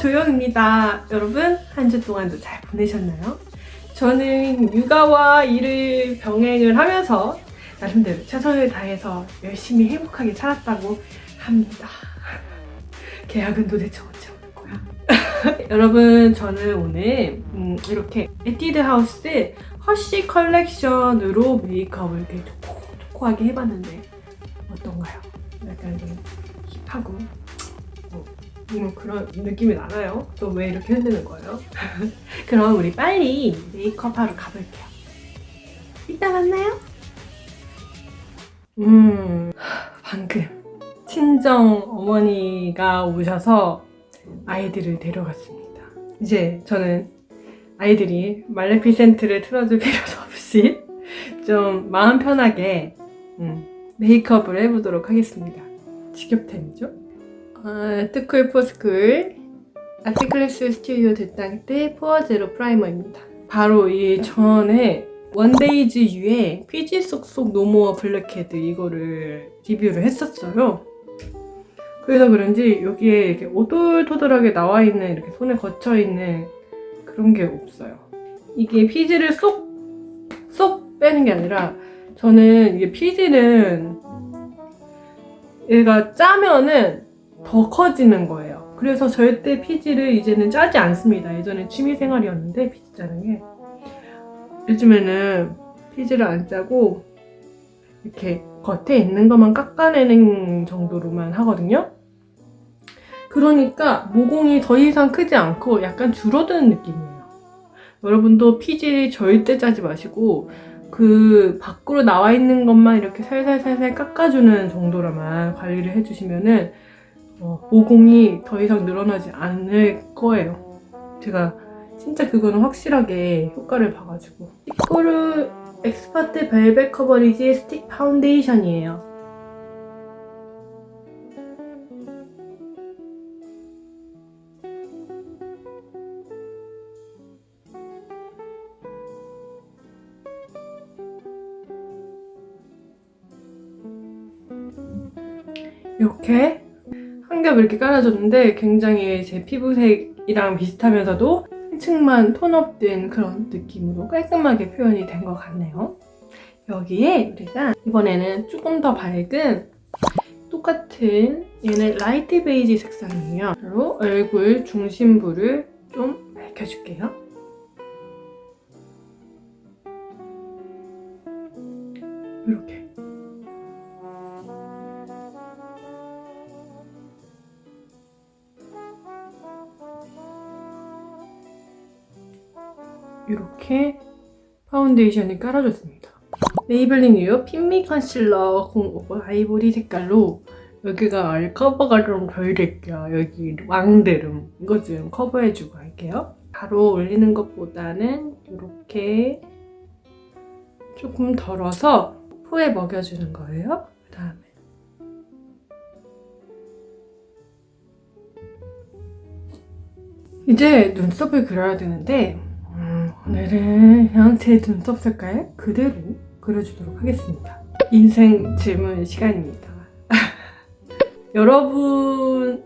조영입니다. 여러분, 한 주 동안도 잘 보내셨나요? 저는 육아와 일을 병행을 하면서 나름대로 최선을 다해서 열심히 행복하게 살았다고 합니다. 계약은 도대체 언제 오는 거야? 여러분, 저는 오늘 음, 이렇게 에뛰드 하우스 허쉬 컬렉션으로 메이크업을 이렇게 좋고, 좋고하게 해봤는데 어떤가요? 약간 좀 힙하고 뭐, 뭐 그런 느낌이 나나요? 또 왜 이렇게 흔드는 거예요? 그럼 우리 빨리 메이크업하러 가볼게요. 이따 만나요. 음, 방금 친정 어머니가 오셔서 아이들을 데려갔습니다. 이제 저는 아이들이 말레피센트를 틀어줄 필요도 없이 좀 마음 편하게 음, 메이크업을 해보도록 하겠습니다. 직업템이죠. 아, 뜨쿨 포스쿨 아티클래스 스튜디오 대땅 때 포어제로 프라이머입니다. 바로 이 전에 원데이즈 유의 피지 쏙쏙 노모어 블랙헤드 이거를 리뷰를 했었어요. 그래서 그런지 여기에 이렇게 오돌토돌하게 나와 있는 이렇게 손에 거쳐 있는 그런 게 없어요. 이게 피지를 쏙 쏙 빼는 게 아니라 저는 이게 피지는 얘가 짜면은 더 커지는 거예요. 그래서 절대 피지를 이제는 짜지 않습니다. 예전에 취미 생활이었는데 피지 짜는 게 요즘에는 피지를 안 짜고 이렇게 겉에 있는 것만 깎아내는 정도로만 하거든요. 그러니까 모공이 더 이상 크지 않고 약간 줄어드는 느낌이에요. 여러분도 피지 절대 짜지 마시고 그 밖으로 나와 있는 것만 이렇게 살살살살 깎아주는 정도로만 관리를 해주시면은 어, 모공이 더 이상 늘어나지 않을 거예요. 제가 진짜 그거는 확실하게 효과를 봐가지고 피코르 엑스파트 벨벳 커버리지 스틱 파운데이션이에요. 이렇게 한겹 이렇게 깔아줬는데 굉장히 제 피부색이랑 비슷하면서도 한 층만 톤업된 그런 느낌으로 깔끔하게 표현이 된 것 같네요. 여기에 우리가 이번에는 조금 더 밝은 똑같은 얘는 라이트 베이지 색상이에요. 바로 얼굴 중심부를 좀 밝혀줄게요. 이렇게. 이렇게 파운데이션이 깔아줬습니다. 메이블린 유어 핀미 컨실러 050 아이보리 색깔로 여기가 커버가 좀 덜 됐죠. 여기 왕드름 이거 좀 커버해주고 할게요. 바로 올리는 것보다는 이렇게 조금 덜어서 코에 먹여주는 거예요. 그 다음에 이제 눈썹을 그려야 되는데 음, 오늘은 그냥 제 눈썹 색깔 그대로 그려주도록 하겠습니다. 인생 질문 시간입니다. 여러분의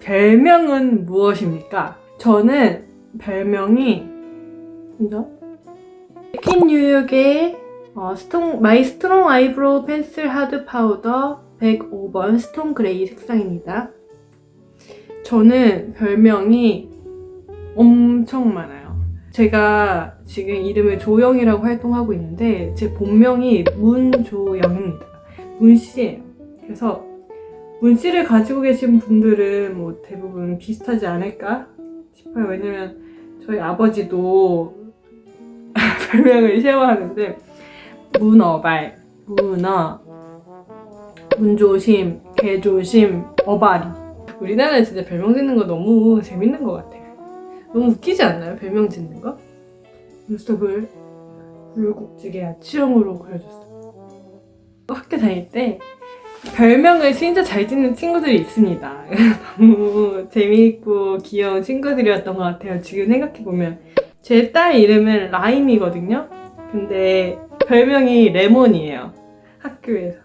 별명은 무엇입니까? 저는 별명이 먼저 킨 뉴욕의 어, 스톤, 마이 스트롱 아이브로우 펜슬 하드 파우더 105번 스톤 그레이 색상입니다. 저는 별명이 엄청 많아요. 제가 지금 이름을 조영이라고 활동하고 있는데 제 본명이 문조영입니다. 문씨예요. 그래서 문씨를 가지고 계신 분들은 뭐 대부분 비슷하지 않을까 싶어요. 왜냐면 저희 아버지도 별명을 쉐어하는데 문어발, 문어, 문조심, 개조심, 어바리 우리나라에 진짜 별명 짓는 거 너무 재밌는 것 같아요. 너무 웃기지 않나요? 별명 짓는 거? 눈썹을 굴곡지게 야치형으로 그려줬어요. 학교 다닐 때 별명을 진짜 잘 짓는 친구들이 있습니다. 너무 재미있고 귀여운 친구들이었던 것 같아요. 지금 생각해보면. 제 딸 이름은 라임이거든요. 근데 별명이 레몬이에요. 학교에서.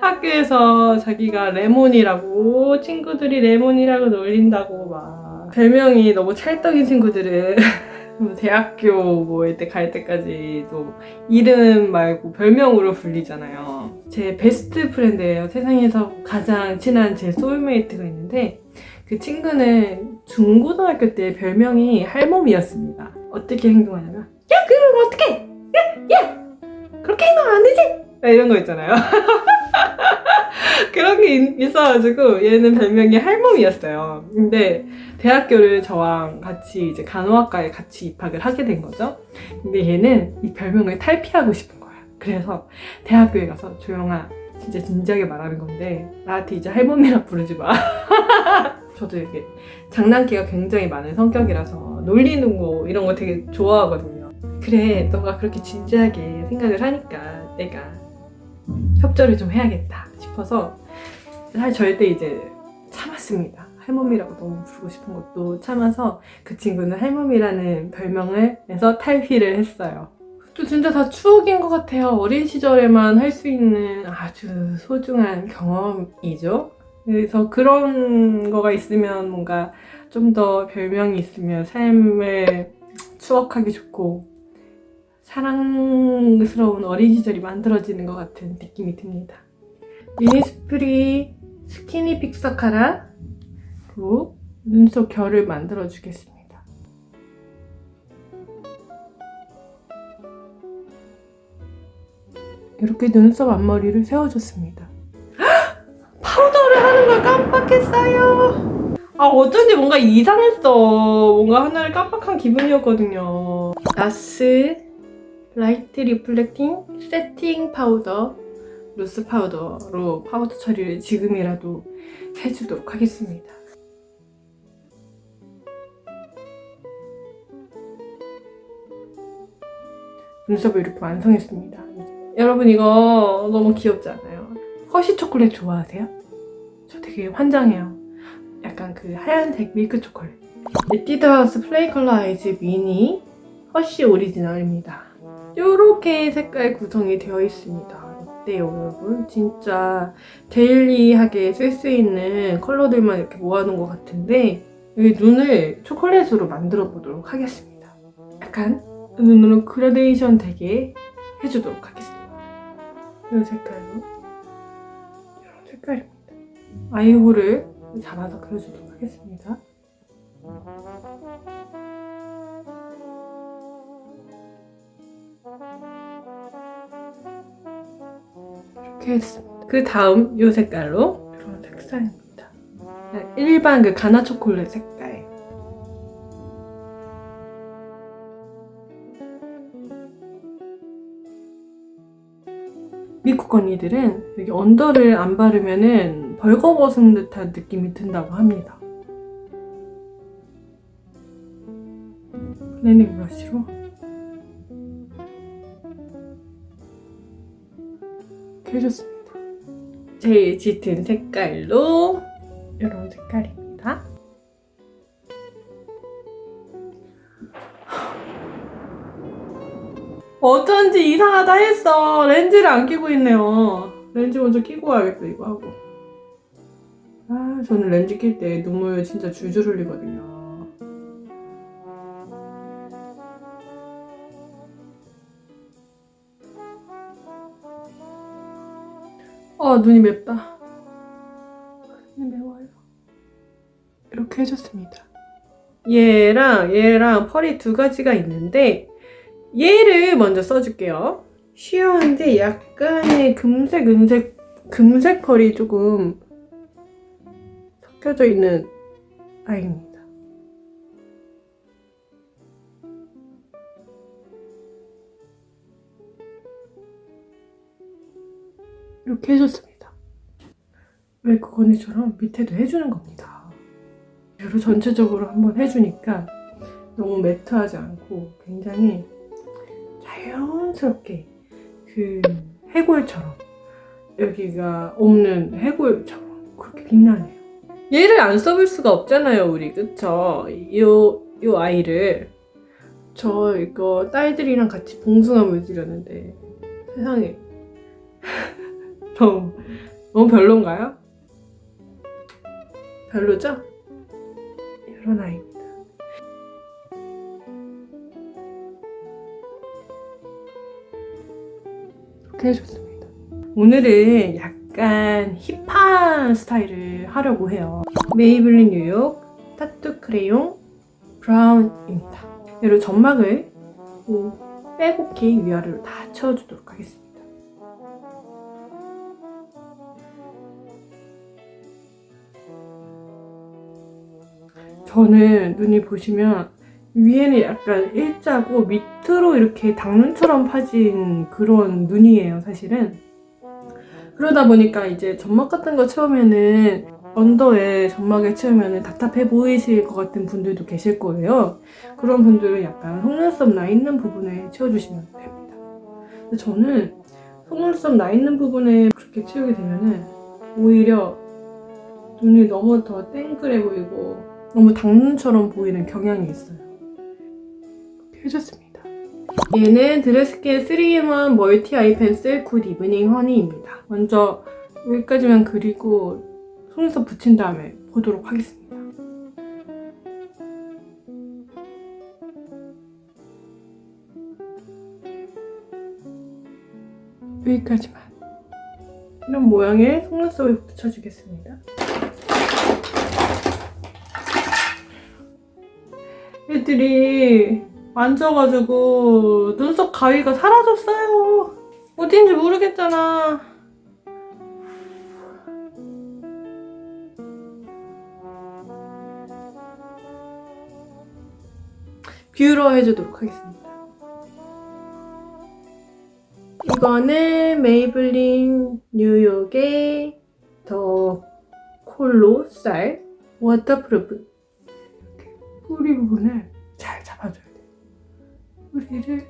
학교에서 자기가 레몬이라고 친구들이 레몬이라고 놀린다고 막 별명이 너무 찰떡인 친구들은 뭐 대학교 뭐때 갈 때까지도 이름 말고 별명으로 불리잖아요. 제 베스트 프렌드예요. 세상에서 가장 친한 제 소울메이트가 있는데 그 친구는 중고등학교 때 별명이 할멈이었습니다. 어떻게 행동하냐면 야 그럼 어떻게? 야 야! 그렇게 행동하면 안 되지? 막 이런 거 있잖아요. 그런 게 있- 있어가지고 얘는 별명이 할멈이었어요. 근데 대학교를 저랑 같이 이제 간호학과에 같이 입학을 하게 된 거죠. 근데 얘는 이 별명을 탈피하고 싶은 거야. 그래서 대학교에 가서 조영아 진짜 진지하게 말하는 건데 나한테 이제 할멈이라 부르지 마. 저도 이게 장난기가 굉장히 많은 성격이라서 놀리는 거 이런 거 되게 좋아하거든요. 그래 너가 그렇게 진지하게 생각을 하니까 내가 협조를 좀 해야겠다 싶어서 사실 절대 이제 참았습니다. 할멈이라고 너무 부르고 싶은 것도 참아서 그 친구는 할멈이라는 별명을 해서 탈피를 했어요. 또 진짜 다 추억인 것 같아요. 어린 시절에만 할 수 있는 아주 소중한 경험이죠. 그래서 그런 거가 있으면 뭔가 좀 더 별명이 있으면 삶을 추억하기 좋고 사랑스러운 어린 시절이 만들어지는 것 같은 느낌이 듭니다. 미니스프리 스키니 픽서카라로 눈썹 결을 만들어 주겠습니다. 이렇게 눈썹 앞머리를 세워줬습니다. 파우더를 하는 걸 깜빡했어요. 아 어쩐지 뭔가 이상했어. 뭔가 하나를 깜빡한 기분이었거든요. 나스 라이트 리플렉팅 세팅 파우더 루스 파우더로 파우더 처리를 지금이라도 해주도록 하겠습니다. 눈썹을 이렇게 완성했습니다. 여러분 이거 너무 귀엽지 않아요? 허쉬 초콜릿 좋아하세요? 저 되게 환장해요. 약간 그 하얀색 밀크 초콜릿. 에뛰드하우스 플레이 컬러 아이즈 미니 허쉬 오리지널입니다. 이렇게 색깔 구성이 되어 있습니다. 어때요, 여러분? 진짜 데일리하게 쓸 수 있는 컬러들만 이렇게 모아놓은 것 같은데 여기 눈을 초콜릿으로 만들어 보도록 하겠습니다. 약간 눈으로 그라데이션 되게 해주도록 하겠습니다. 이 색깔로 이런 색깔입니다. 아이홀을 잡아서 그려주도록 하겠습니다. 이렇게 했습니다. 그 다음 이 색깔로 이런 색상입니다. 일반 그 가나 초콜릿 색깔. 미국 언니들은 여기 언더를 안 바르면은 벌거벗은 듯한 느낌이 든다고 합니다. 블렌딩 브러쉬로 해줬습니다. 제일 짙은 색깔로 이런 색깔입니다. 어쩐지 이상하다 했어. 렌즈를 안 끼고 있네요. 렌즈 먼저 끼고 와야겠다, 이거 하고. 아, 저는 렌즈 낄 때 눈물 진짜 줄줄 흘리거든요. 아, 눈이 맵다. 눈이 매워요. 이렇게 해줬습니다. 얘랑 얘랑 펄이 두 가지가 있는데 얘를 먼저 써줄게요. 쉬어한데 약간의 금색, 은색, 금색 펄이 조금 섞여져 있는 아이입니다. 이렇게 해줬습니다. 메이크업 언니처럼 밑에도 해주는 겁니다. 여러 전체적으로 한번 해주니까 너무 매트하지 않고 굉장히 자연스럽게 그 해골처럼 여기가 없는 해골처럼 그렇게 빛나네요. 얘를 안 써볼 수가 없잖아요, 우리 그쵸? 요, 요 아이를 저 이거 딸들이랑 같이 봉숭아 물들였는데 세상에 너무 너무 별론가요? 별로죠? 이런 아이입니다. 이렇게 해줬습니다. 오늘은 약간 힙한 스타일을 하려고 해요. 메이블린 뉴욕 타투 크레용 브라운입니다. 얘로 점막을 음, 빼곡히 위아래로 다 채워주도록 하겠습니다. 저는 눈이 보시면 위에는 약간 일자고 밑으로 이렇게 당눈처럼 파진 그런 눈이에요, 사실은. 그러다 보니까 이제 점막 같은 거 채우면은 언더에 점막에 채우면은 답답해 보이실 것 같은 분들도 계실 거예요. 그런 분들은 약간 속눈썹 나 있는 부분에 채워주시면 됩니다. 근데 저는 속눈썹 나 있는 부분에 그렇게 채우게 되면은 오히려 눈이 너무 더 땡그레 보이고 너무 당눈처럼 보이는 경향이 있어요. 이렇게 해줬습니다. 얘는 드레스킨 3in1 멀티 아이 펜슬 굿 이브닝 허니입니다. 먼저 여기까지만 그리고 속눈썹 붙인 다음에 보도록 하겠습니다. 여기까지만 이런 모양의 속눈썹을 붙여주겠습니다. 애들이 만져가지고 눈썹 가위가 사라졌어요. 어디인지 모르겠잖아. 뷰러 해주도록 하겠습니다. 이거는 메이블린 뉴욕의 더 콜로 쌀 워터프루프 뿌리 부분을. 뿌리를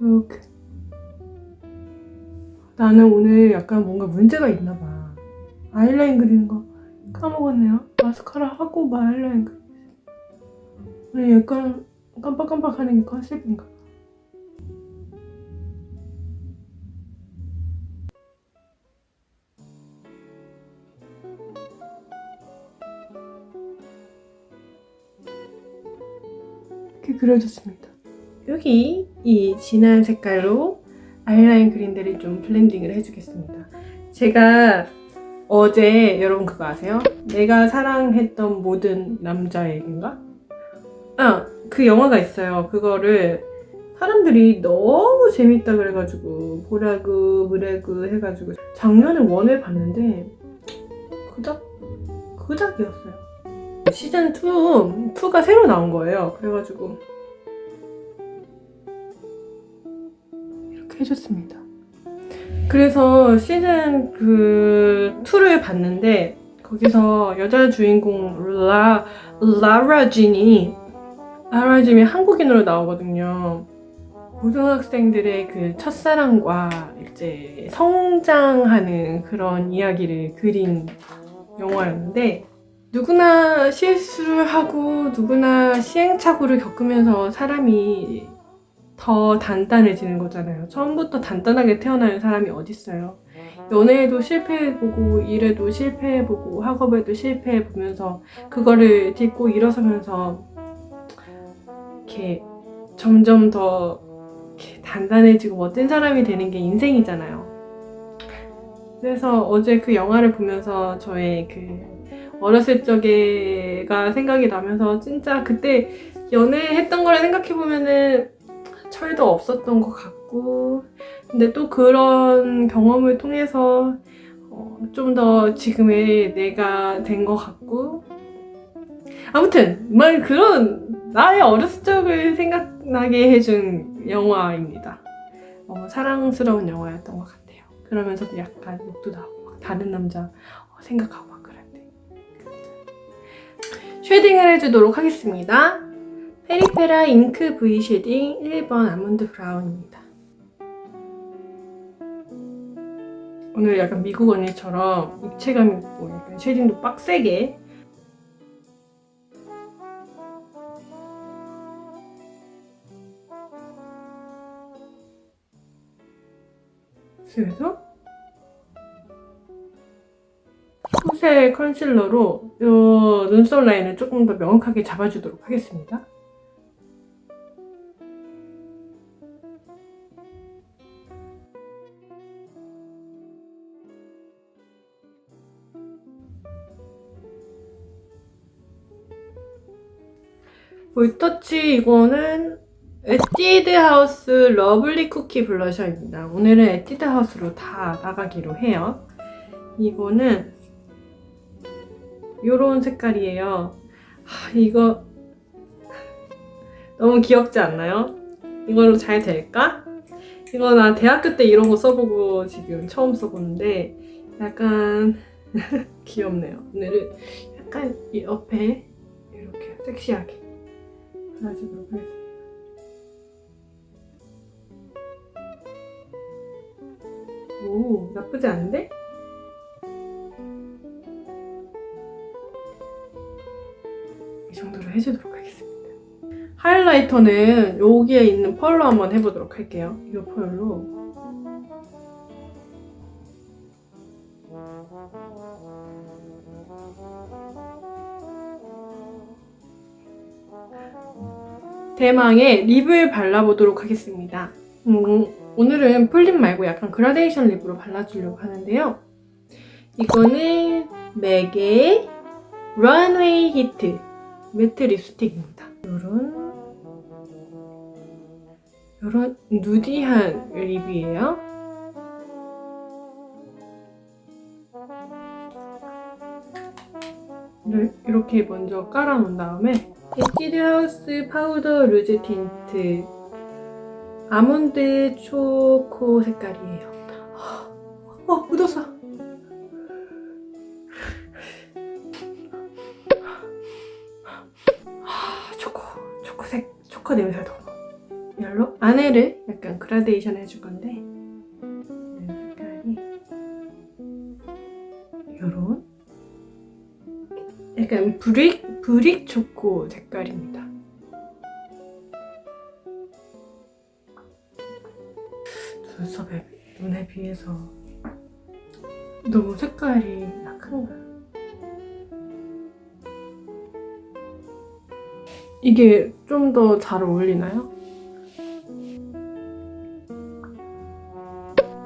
이렇게. 나는 오늘 약간 뭔가 문제가 있나 봐. 아이라인 그리는 거 까먹었네요. 마스카라 하고 아이라인 그리고 오늘 약간 깜빡깜빡 하는 게 컨셉인가 봐. 이렇게 그려줬습니다. 여기 이 진한 색깔로 아이라인 그린들을 좀 블렌딩을 해주겠습니다. 제가 어제 여러분 그거 아세요? 내가 사랑했던 모든 남자에게인가? 아, 그 영화가 있어요. 그거를 사람들이 너무 재밌다 그래가지고 보라고 뭐라고 해가지고 작년에 원을 봤는데 그닥 그닥이었어요. 시즌 2 2가 새로 나온 거예요. 그래가지고 해줬습니다. 그래서 시즌 그 2를 봤는데 거기서 여자 주인공 라 라라 진이 라라 진이 한국인으로 나오거든요. 고등학생들의 그 첫사랑과 이제 성장하는 그런 이야기를 그린 영화였는데 누구나 실수를 하고 누구나 시행착오를 겪으면서 사람이 더 단단해지는 거잖아요. 처음부터 단단하게 태어나는 사람이 어딨어요. 연애에도 실패해보고 일에도 실패해보고 학업에도 실패해보면서 그거를 딛고 일어서면서 이렇게 점점 더 이렇게 단단해지고 멋진 사람이 되는 게 인생이잖아요. 그래서 어제 그 영화를 보면서 저의 그 어렸을 적에가 생각이 나면서 진짜 그때 연애했던 걸 생각해보면은 철도 없었던 것 같고 근데 또 그런 경험을 통해서 어, 좀 더 지금의 내가 된 것 같고 아무튼 막 그런 나의 어렸을 적을 생각나게 해준 영화입니다. 어, 사랑스러운 영화였던 것 같아요. 그러면서도 약간 욕도 나고 막 다른 남자 어, 생각하고 막 그럴 때 쉐딩을 해주도록 하겠습니다. 페리페라 잉크 V 쉐딩 1번 아몬드 브라운입니다. 오늘 약간 미국 언니처럼 입체감 있고 약간 쉐딩도 빡세게 그래서 푸셀 컨실러로 요 눈썹 라인을 조금 더 명확하게 잡아주도록 하겠습니다. 볼터치 이거는 에뛰드 하우스 러블리 쿠키 블러셔입니다. 오늘은 에뛰드 하우스로 다 나가기로 해요. 이거는 요런 색깔이에요. 하, 이거 너무 귀엽지 않나요? 이걸로 잘 될까? 이거 나 대학교 때 이런 거 써보고 지금 처음 써보는데 약간 귀엽네요. 오늘은 약간 이 옆에 이렇게 섹시하게 발라주도록 하겠습니다. 오, 나쁘지 않은데? 이 정도로 해주도록 하겠습니다. 하이라이터는 여기에 있는 펄로 한번 해보도록 할게요. 이 펄로. 대망의 립을 발라보도록 하겠습니다. 음, 오늘은 풀립 말고 약간 그라데이션 립으로 발라주려고 하는데요. 이거는 맥의 런웨이 히트 매트 립스틱입니다. 요런 요런 누디한 립이에요. 이를 이렇게 먼저 깔아놓은 다음에 에뛰드 하우스 파우더 루즈 틴트 아몬드 초코 색깔이에요. 어, 묻었어. 아, 초코, 초코색, 초코 너무. 이걸로 안에를 약간 그라데이션 해줄 건데, 이 색깔이 요런 약간 브릭, 브릭 초코 색깔입니다. 눈썹에 눈에 비해서 너무 색깔이 약한가요? 이게 좀 더 잘 어울리나요?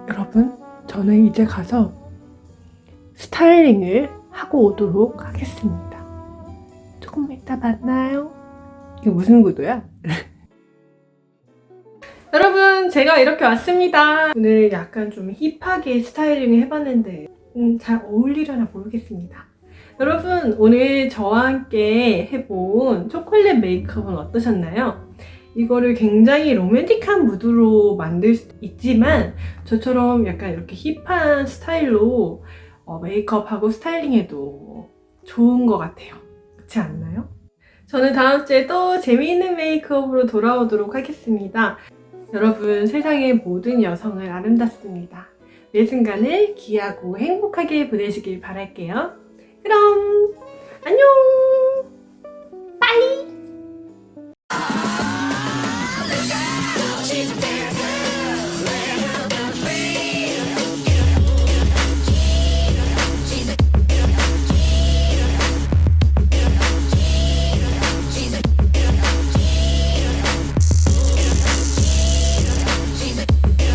여러분, 저는 이제 가서 스타일링을 하고 오도록 하겠습니다. 조금 이따 만나요. 이게 무슨 구도야? 여러분, 제가 이렇게 왔습니다. 오늘 약간 좀 힙하게 스타일링을 해봤는데 음, 잘 어울리려나 모르겠습니다. 여러분, 오늘 저와 함께 해본 초콜릿 메이크업은 어떠셨나요? 이거를 굉장히 로맨틱한 무드로 만들 수 있지만 저처럼 약간 이렇게 힙한 스타일로 어, 메이크업하고 스타일링해도 좋은 것 같아요. 그렇지 않나요? 저는 다음 주에 또 재미있는 메이크업으로 돌아오도록 하겠습니다. 여러분, 세상의 모든 여성을 아름답습니다. 매 순간을 귀하고 행복하게 보내시길 바랄게요. 그럼, 안녕!